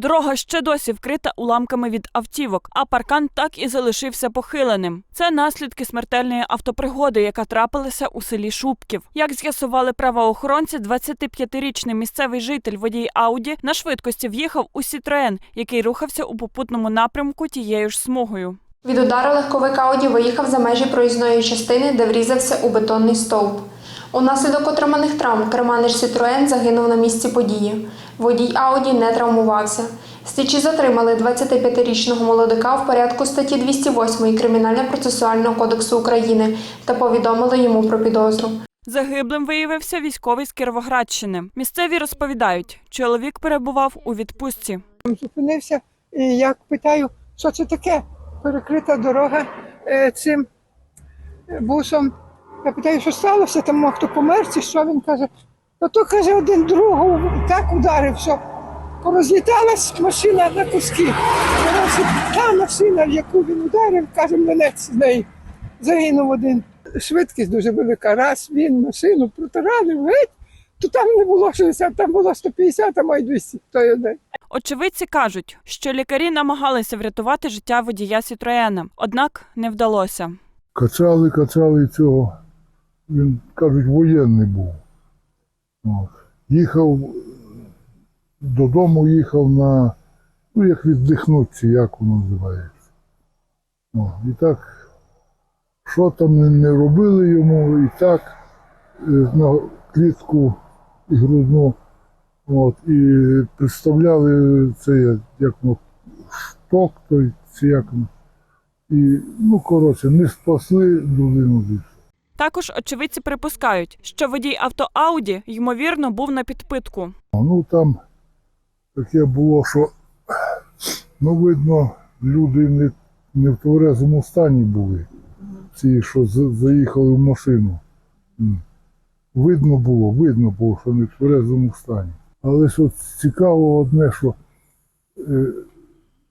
Дорога ще досі вкрита уламками від автівок, а паркан так і залишився похиленим. Це наслідки смертельної автопригоди, яка трапилася у селі Шубків. Як з'ясували правоохоронці, 25-річний місцевий житель водій Ауді на швидкості в'їхав у Сітроен, який рухався у попутному напрямку тією ж смугою. Від удару легковик Ауді виїхав за межі проїзної частини, де врізався у бетонний стовп. Унаслідок отриманих травм керманич Сітроен загинув на місці події. Водій Ауді не травмувався. Слідчі затримали 25-річного молодика в порядку статті 208 Кримінально-процесуального кодексу України та повідомили йому про підозру. Загиблим виявився військовий з Кіровоградщини. Місцеві розповідають, чоловік перебував у відпустці. Зупинився і я питаю, що це таке? Перекрита дорога е, цим е, бусом. Я питаю, що сталося, там мав хто помер, чи що він каже. Ну то каже, один другого так ударив, що порозліталась машина на куски. Коротше, та машина, в яку він ударив, каже, мене з неї загинув один. Швидкість дуже велика. Раз він машину протаранив, геть, то там не було 60, там було 150, а має 200. Той один. Очевидці кажуть, що лікарі намагалися врятувати життя водія Сітроена, однак не вдалося. Качали, качали цього. Він, кажуть, воєнний був. От. Їхав додому, їхав на, ну, як віддихнути, як воно називається. О, і так, що там не, робили йому, і так е, на клітку і грудну. От, і представляли це як, ну, шток той, чи як. І, ну, коротше, не спасли людину більше. Також очевидці припускають, що водій авто Ауді ймовірно був на підпитку. Ну там таке було, що ну, видно, люди не, не в тверезому стані були. Ці, що заїхали в машину. Видно було, видно було, що не в тверезому стані. Але що цікаво одне, що е,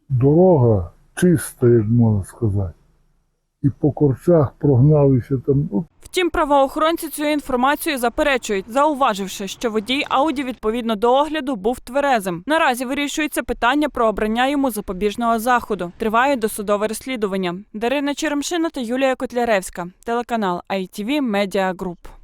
дорога чиста, як можна сказати. І по корчах прогналися там. Ну, Втім, правоохоронці цю інформацію заперечують, зауваживши, що водій Ауді відповідно до огляду був тверезим. Наразі вирішується питання про обрання йому запобіжного заходу. Триває досудове розслідування. Дарина Черемшина та Юлія Котляревська, телеканал ITV Media Group.